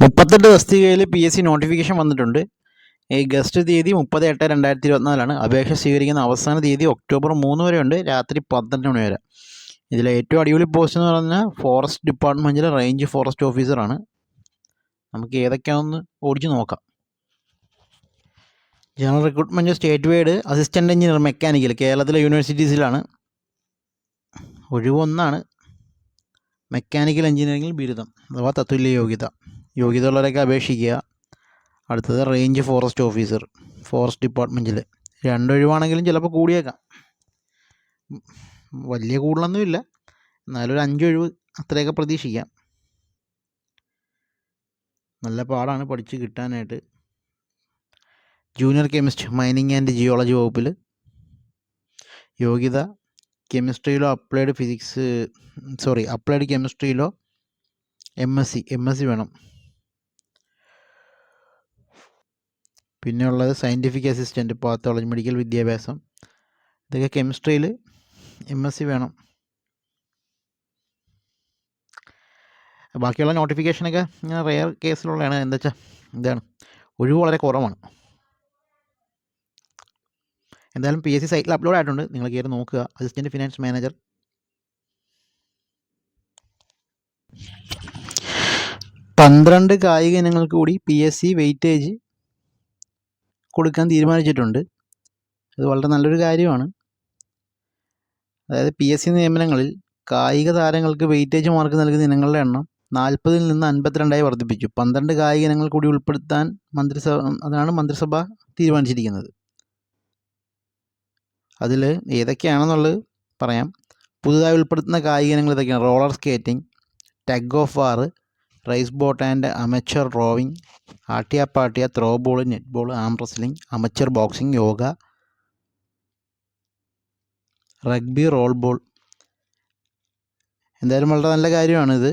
മുപ്പത്തെട്ട് തസ്തികയിൽ P S C notification വന്നിട്ടുണ്ട്. ഈ ഗസ്റ്റ് തീയതി മുപ്പത് എട്ട് രണ്ടായിരത്തി ഇരുപത്തിനാലാണ്. അപേക്ഷ സ്വീകരിക്കുന്ന അവസാന തീയതി ഒക്ടോബർ മൂന്ന് വരെ ഉണ്ട്. രാത്രി പന്ത്രണ്ട് മണി വരെ. ഇതിലെ ഏറ്റവും അടിപൊളി പോസ്റ്റ് എന്ന് പറഞ്ഞാൽ ഫോറസ്റ്റ് ഡിപ്പാർട്ട്മെന്റിലെ റേഞ്ച് ഫോറസ്റ്റ് ഓഫീസറാണ് നമുക്ക് ഏതൊക്കെയാണെന്ന് ഓടിച്ച് നോക്കാം. General recruitment state wide assistant engineer mechanical കേരളത്തിലെ യൂണിവേഴ്സിറ്റീസിലാണ് ഒഴിവൊന്നാണ് മെക്കാനിക്കൽ എഞ്ചിനീയറിംഗിൽ ബിരുദം. അഥവാ തത്തുല്യ യോഗ്യത യോഗ്യതയുള്ളവരൊക്കെ അപേക്ഷിക്കുക. അടുത്തത് റേഞ്ച് ഫോറസ്റ്റ് ഓഫീസർ ഫോറസ്റ്റ് ഡിപ്പാർട്ട്മെന്റിൽ രണ്ടൊഴിവാണെങ്കിലും ചിലപ്പോൾ കൂടിയേക്കാം. വലിയ കൂടുതലൊന്നുമില്ല എന്നാലും ഒരു അഞ്ചൊഴിവ് അത്രയൊക്കെ പ്രതീക്ഷിക്കാം. നല്ല പാടാണ് പഠിച്ച് കിട്ടാനായിട്ട്. Junior chemist mining and geology വകുപ്പിൽ യോഗ്യത കെമിസ്ട്രിയിലോ applied physics sorry applied കെമിസ്ട്രിയിലോ M S C M S C വേണം. പിന്നെ ഉള്ളത് സയന്റിഫിക് അസിസ്റ്റന്റ് പാത്തോളജി മെഡിക്കൽ വിദ്യാഭ്യാസം. ഇതൊക്കെ കെമിസ്ട്രിയിൽ എം എസ് സി വേണം. ബാക്കിയുള്ള നോട്ടിഫിക്കേഷനൊക്കെ ഇങ്ങനെ റെയർ കേസിലുള്ളതാണ് എന്താ വെച്ചാൽ ഇതാണ്. ഒഴിവ് വളരെ കുറവാണ്. എന്തായാലും പി എസ് സി സൈറ്റിൽ അപ്ലോഡ് ആയിട്ടുണ്ട്. നിങ്ങൾ കയറി നോക്കുക. അസിസ്റ്റന്റ് ഫിനാൻസ് മാനേജർ പന്ത്രണ്ട് കായിക ഇനങ്ങൾക്ക് കൂടി പി എസ് സി വെയിറ്റേജ് കൊടുക്കാൻ തീരുമാനിച്ചിട്ടുണ്ട്. അത് വളരെ നല്ലൊരു കാര്യമാണ്. അതായത് പി എസ് സി നിയമനങ്ങളിൽ കായിക താരങ്ങൾക്ക് വെയിറ്റേജ് മാർക്ക് നൽകുന്ന ഇനങ്ങളുടെ എണ്ണം നാൽപ്പതിൽ നിന്ന് അൻപത്തിരണ്ടായി വർദ്ധിപ്പിച്ചു. പന്ത്രണ്ട് കായിക ഇനങ്ങൾ കൂടി ഉൾപ്പെടുത്താൻ മന്ത്രിസഭ അതാണ് മന്ത്രിസഭ തീരുമാനിച്ചിരിക്കുന്നത്. അതിൽ ഏതൊക്കെയാണെന്നുള്ളത് പറയാം. പുതുതായി ഉൾപ്പെടുത്തുന്ന കായിക ഇനങ്ങൾ ഇതൊക്കെയാണ് roller skating tug of war race boat and amateur rowing പാട്ടിയ throw ball net ball arm wrestling amateur boxing yoga rugby roll ball. എന്തായാലും വളരെ നല്ല കാര്യമാണിത്.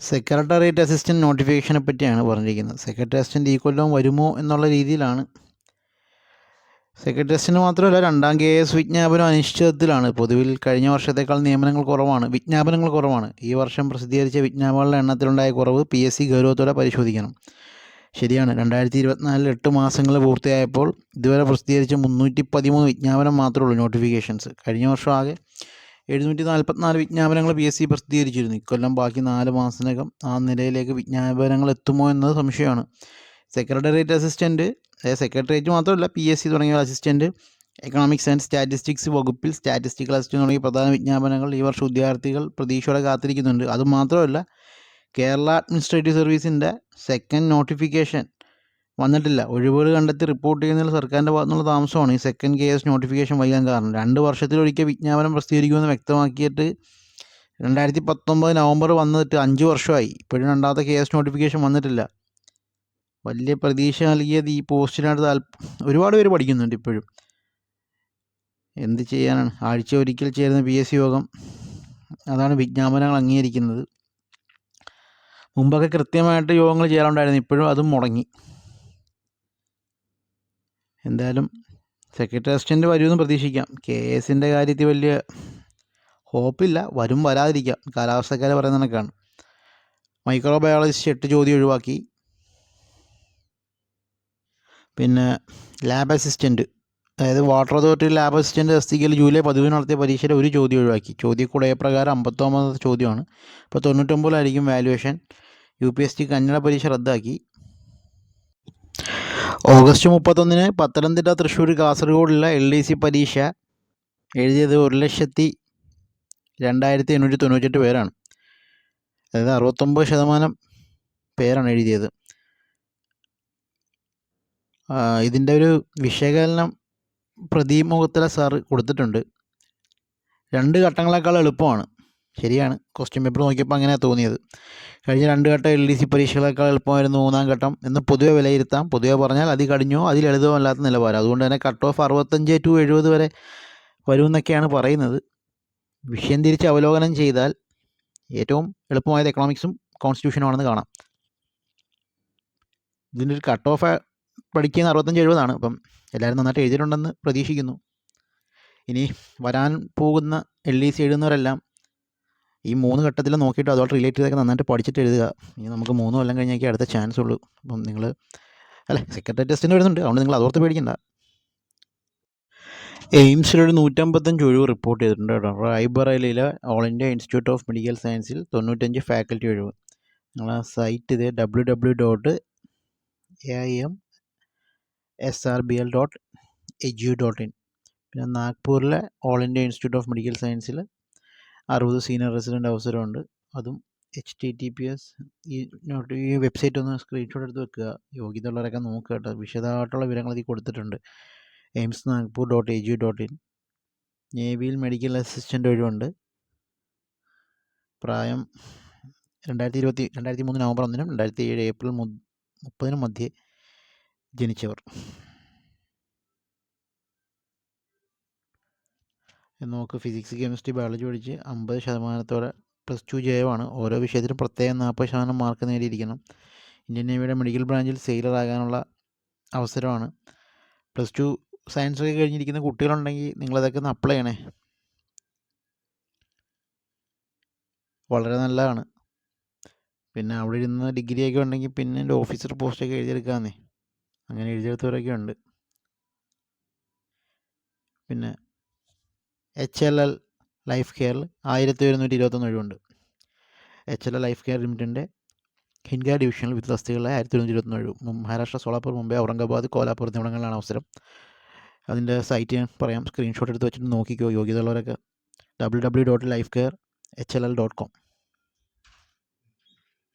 സെക്രട്ടേറിയറ്റ് അസിസ്റ്റന്റ് നോട്ടിഫിക്കേഷനെ പറ്റിയാണ് പറഞ്ഞിരിക്കുന്നത്. സെക്രട്ടറി അസിസ്റ്റന്റ് ഈ കൊല്ലം വരുമോ എന്നുള്ള രീതിയിലാണ് സെക്രട്ടറി ടെസ്റ്റിന് മാത്രമല്ല രണ്ടാം കെ എസ് വിജ്ഞാപനം അനിശ്ചിതത്തിലാണ്. പൊതുവിൽ കഴിഞ്ഞ വർഷത്തേക്കാൾ നിയമനങ്ങൾ കുറവാണ്. വിജ്ഞാപനങ്ങൾ കുറവാണ്. ഈ വർഷം പ്രസിദ്ധീകരിച്ച വിജ്ഞാപനങ്ങളുടെ എണ്ണത്തിലുണ്ടായ കുറവ് പി എസ് സി ഗൗരവത്തോടെ പരിശോധിക്കണം. ശരിയാണ്. രണ്ടായിരത്തി ഇരുപത്തിനാലിൽ എട്ട് മാസങ്ങൾ പൂർത്തിയായപ്പോൾ ഇതുവരെ പ്രസിദ്ധീകരിച്ച മുന്നൂറ്റി പതിമൂന്ന് വിജ്ഞാപനം മാത്രമേ ഉള്ളൂ നോട്ടിഫിക്കേഷൻസ്. കഴിഞ്ഞ വർഷം ആകെ എഴുന്നൂറ്റി നാൽപ്പത്തിനാല് വിജ്ഞാപനങ്ങൾ പി എസ് സി പ്രസിദ്ധീകരിച്ചിരുന്നു. ഇക്കൊല്ലം ബാക്കി നാല് മാസത്തിനകം ആ നിലയിലേക്ക് വിജ്ഞാപനങ്ങൾ എത്തുമോ എന്നത് സംശയമാണ്. സെക്രട്ടേറിയറ്റ് അസിസ്റ്റന്റ് സെക്രട്ടേറിയറ്റ് മാത്രമല്ല പി എസ് സി തുടങ്ങിയ അസിസ്റ്റന്റ് എക്കണോമിക്സ് ആൻഡ് സ്റ്റാറ്റിസ്റ്റിക്സ് വകുപ്പിൽ സ്റ്റാറ്റിസ്റ്റിക്കൽ അസിസ്റ്റന്റ് തുടങ്ങിയ പ്രധാന വിജ്ഞാപനങ്ങൾ ഈ വർഷം വിദ്യാർത്ഥികൾ പ്രതീക്ഷയോടെ കാത്തിരിക്കുന്നുണ്ട്. അതുമാത്രമല്ല കേരള അഡ്മിനിസ്ട്രേറ്റീവ് സർവീസിന്റെ സെക്കൻഡ് നോട്ടിഫിക്കേഷൻ വന്നിട്ടില്ല. ഒഴിവുകൾ കണ്ടെത്തി റിപ്പോർട്ട് ചെയ്യുന്നതിൽ സർക്കാരിന്റെ ഭാഗത്തുനിന്നുള്ള താമസമാണ്. ഈ സെക്കൻഡ് കെ എസ് നോട്ടിഫിക്കേഷൻ വൈകാൻ കാരണം. രണ്ട് വർഷത്തിലൊരിക്കൽ വിജ്ഞാപനം പ്രസിദ്ധീകരിക്കുമെന്ന് വ്യക്തമാക്കിയിട്ട് രണ്ടായിരത്തി പത്തൊമ്പത് നവംബർ വന്നിട്ട് അഞ്ച് വർഷമായി. ഇപ്പോഴും രണ്ടാമത്തെ കെ എസ് നോട്ടിഫിക്കേഷൻ വന്നിട്ടില്ല. വലിയ പ്രതീക്ഷ നൽകിയത് ഈ പോസ്റ്റിനാണ് താല്പ ഒരുപാട് പേര് പഠിക്കുന്നുണ്ട് ഇപ്പോഴും. എന്ത് ചെയ്യാനാണ്? ആഴ്ച ഒരിക്കൽ ചേരുന്ന പി എസ് യോഗം. അതാണ് വിജ്ഞാപനങ്ങൾ അംഗീകരിക്കുന്നത്. മുമ്പൊക്കെ കൃത്യമായിട്ട് യോഗങ്ങൾ ചെയ്യാറുണ്ടായിരുന്നു. ഇപ്പോഴും അതും മുടങ്ങി. എന്തായാലും സെക്രട്ടറി അസിസ്റ്റന്റ് വരുമെന്ന് പ്രതീക്ഷിക്കാം. കെ എസിന്റെ കാര്യത്തിൽ വലിയ ഹോപ്പില്ല. വരും വരാതിരിക്കാം. കാലാവസ്ഥക്കാർ പറയുന്ന കണക്കാണ്. മൈക്രോബയോളജിസ്റ്റ് എട്ട് ചോദ്യം ഒഴിവാക്കി. പിന്നെ ലാബ് അസിസ്റ്റന്റ് അതായത് വാട്ടർ അതോറിറ്റി ലാബ് അസിസ്റ്റന്റ് തസ്തികയിൽ ജൂലൈ പതിവ് നടത്തിയ പരീക്ഷയിൽ ഒരു ചോദ്യം ഒഴിവാക്കി. ചോദ്യക്കൂടെ പ്രകാരം അമ്പത്തൊമ്പത് ചോദ്യമാണ്. ഇപ്പോൾ തൊണ്ണൂറ്റൊമ്പതിലായിരിക്കും valuation U P S T Kannada പരീക്ഷ റദ്ദാക്കി. ഓഗസ്റ്റ് മുപ്പത്തൊന്നിന് പത്തനംതിട്ട തൃശ്ശൂർ കാസർഗോഡുള്ള എൽ ഡി സി പരീക്ഷ എഴുതിയത് ഒരു ലക്ഷത്തി രണ്ടായിരത്തി എണ്ണൂറ്റി തൊണ്ണൂറ്റെട്ട് പേരാണ്. അതായത് അറുപത്തൊമ്പത് ശതമാനം പേരാണ് എഴുതിയത്. ഇതിന്റെ ഒരു വിശകലനം പ്രദീപ് മുഖത്തല സാറ് കൊടുത്തിട്ടുണ്ട്. രണ്ട് ഘട്ടങ്ങളെക്കാൾ എളുപ്പമാണ്. ശരിയാണ്. ക്വസ്റ്റ്യൻ പേപ്പർ നോക്കിയപ്പോൾ അങ്ങനെയാണ് തോന്നിയത്. കഴിഞ്ഞ രണ്ട് ഘട്ടം എൽ ഡി സി പരീക്ഷകളേക്കാൾ എളുപ്പമായിരുന്നു മൂന്നാം ഘട്ടം എന്ന് പൊതുവെ വിലയിരുത്താം. പൊതുവെ പറഞ്ഞാൽ അതി കടിഞ്ഞോ അതിൽ അല്ലാത്ത നിലവാരം അതുകൊണ്ട് തന്നെ കട്ട് ഓഫ് അറുപത്തഞ്ച് ടു എഴുപത് വരെ വരുമെന്നൊക്കെയാണ് പറയുന്നത്. വിഷയം തിരിച്ച് അവലോകനം ചെയ്താൽ ഏറ്റവും എളുപ്പമായത് എക്കണോമിക്സും കോൺസ്റ്റിറ്റ്യൂഷനുമാണെന്ന് കാണാം. ഇതിന്റെ ഒരു കട്ട് ഓഫ് പഠിക്കുന്ന അറുപത്തഞ്ച് എഴുപതാണ്. അപ്പം എല്ലാവരും നന്നായിട്ട് എഴുതിയിട്ടുണ്ടെന്ന് പ്രതീക്ഷിക്കുന്നു. ഇനി വരാൻ പോകുന്ന എൽ ഡി സി എഴുതുന്നവരെല്ലാം ഈ മൂന്ന് ഘട്ടത്തിൽ നോക്കിയിട്ട് അതുമായിട്ട് റിലേറ്റ് ചെയ്തൊക്കെ നന്നായിട്ട് പഠിച്ചിട്ട് എഴുതുക. ഇനി നമുക്ക് മൂന്ന് കൊല്ലം കഴിഞ്ഞാൽ അടുത്ത ചാൻസ് ഉള്ളൂ. അപ്പം നിങ്ങൾ അല്ല സെക്രട്ടറി ടെസ്റ്റിന് വരുന്നുണ്ട്. അതുകൊണ്ട് നിങ്ങൾ അതോർത്ത് പേടിക്കണ്ട. എയിംസിലൊരു നൂറ്റമ്പത്തഞ്ച് ഒഴിവ് റിപ്പോർട്ട് ചെയ്തിട്ടുണ്ട് കേട്ടോ. റൈബറയിലെ all India institute of medical സയൻസിൽ തൊണ്ണൂറ്റഞ്ച് ഫാക്കൽറ്റി ഒഴിവ്. നിങ്ങളാ സൈറ്റ് ഇത് W W dot A I M S R B L dot edu dot in പിന്നെ നാഗ്പൂരിലെ all India institute of medical സയൻസിൽ അറുപത് സീനിയർ റെസിഡന്റ് അവസരമുണ്ട്. അതും H T T P S ഈ നോട്ട് ഈ വെബ്സൈറ്റ് ഒന്ന് സ്ക്രീൻഷോട്ട് എടുത്ത് വെക്കുക. യോഗ്യത ഉള്ളവരൊക്കെ നോക്കുക കേട്ടോ. വിശദമായിട്ടുള്ള വിവരങ്ങൾ ഇതിൽ കൊടുത്തിട്ടുണ്ട്. AIIMS Nagpur dot A G dot in നേവിയിൽ medical assistant ഒഴിവുണ്ട്. പ്രായം രണ്ടായിരത്തി ഇരുപത്തി രണ്ടായിരത്തി മൂന്ന് നവംബർ ഒന്നിനും രണ്ടായിരത്തി ഏഴ് ഏപ്രിൽ മു മുപ്പതിനും മധ്യേ ജനിച്ചവർ. നമുക്ക് ഫിസിക്സ് കെമിസ്ട്രി ബയോളജി പഠിച്ച് അമ്പത് ശതമാനത്തോടെ പ്ലസ് ടു ജയമാണ്. ഓരോ വിഷയത്തിലും പ്രത്യേകം നാൽപ്പത് ശതമാനം മാർക്ക് നേടിയിരിക്കണം. ഇന്ത്യൻ നേവിയുടെ മെഡിക്കൽ ബ്രാഞ്ചിൽ സെയിലർ ആകാനുള്ള അവസരമാണ്. പ്ലസ് ടു സയൻസ് ഒക്കെ കഴിഞ്ഞിരിക്കുന്ന കുട്ടികളുണ്ടെങ്കിൽ നിങ്ങളതൊക്കെ ഒന്ന് അപ്ലൈ ചെയ്യണേ. വളരെ നല്ലതാണ്. പിന്നെ അവിടെ ഇരുന്ന് ഡിഗ്രിയൊക്കെ ഉണ്ടെങ്കിൽ പിന്നെ ഓഫീസർ പോസ്റ്റൊക്കെ എഴുതിയെടുക്കാമെന്നേ അങ്ങനെ എഴുതിയെടുത്തവരൊക്കെ ഉണ്ട്. പിന്നെ H L L life care ആയിരത്തി ഒരുന്നൂറ്റി ഇരുപത്തൊന്ന് ഒഴിവുണ്ട്. H L L life care ലിമിറ്റഡിന്റെ ഹിൻഗ ഡിവിഷനിൽ വിത്ത് തസ്തികളിലെ ആയിരത്തി ഒരുന്നൂറ്റി ഇരുപത്തൊന്ന് ഒഴിവ് മഹാരാഷ്ട്ര സോളാപൂർ മുംബൈ ഔറംഗാബാദ് കോലാപൂർ എന്നിവിടങ്ങളിലാണ് അവസരം. അതിന്റെ സൈറ്റ് ഞാൻ പറയാം. സ്ക്രീൻഷോട്ട് എടുത്ത് വെച്ചിട്ട് നോക്കിക്കോ. യോഗ്യതയുള്ളവരൊക്കെ. W W dot life care H L L dot com